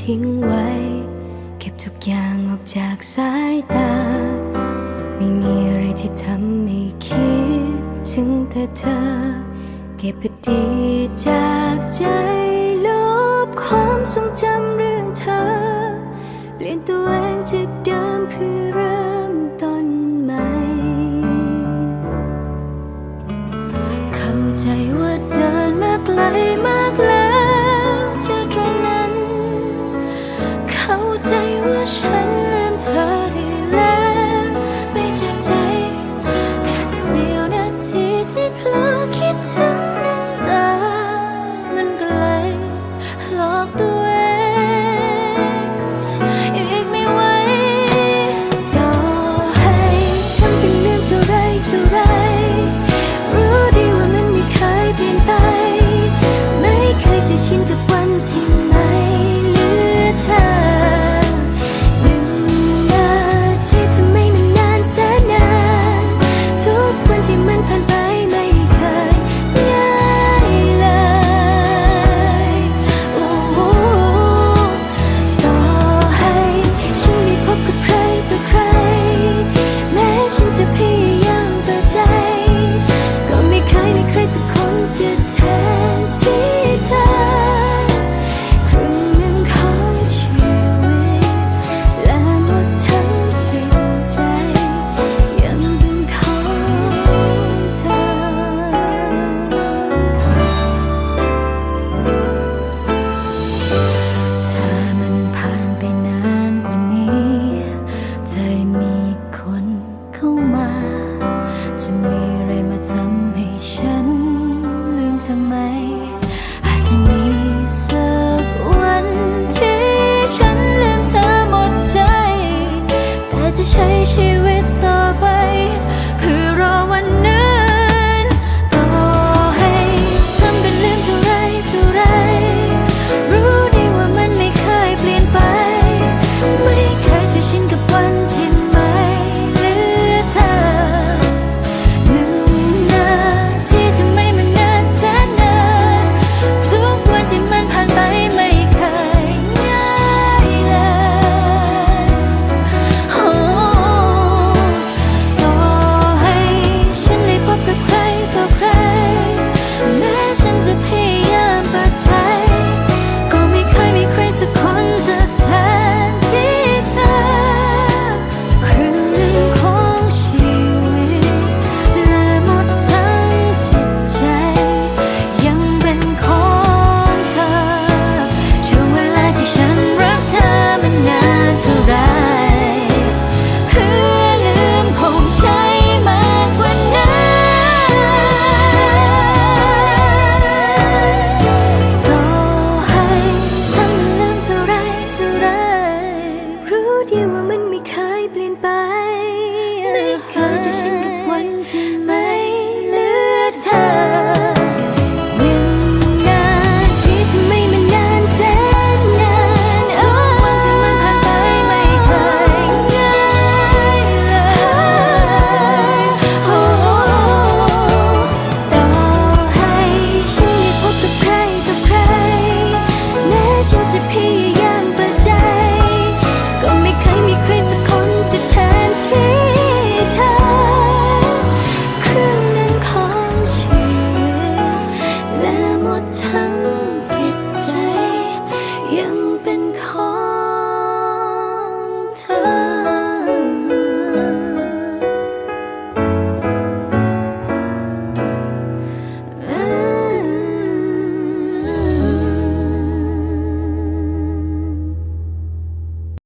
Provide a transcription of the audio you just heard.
ทิ้งไว้ เก็บทุกอย่างออกจากสายตา ไม่มีอะไรที่ทำให้คิดถึงแต่เธอ เก็บอดีจากใจ ที่เพลอคิดถึงน้ำตามันไกลหลอกตัว some a time 他。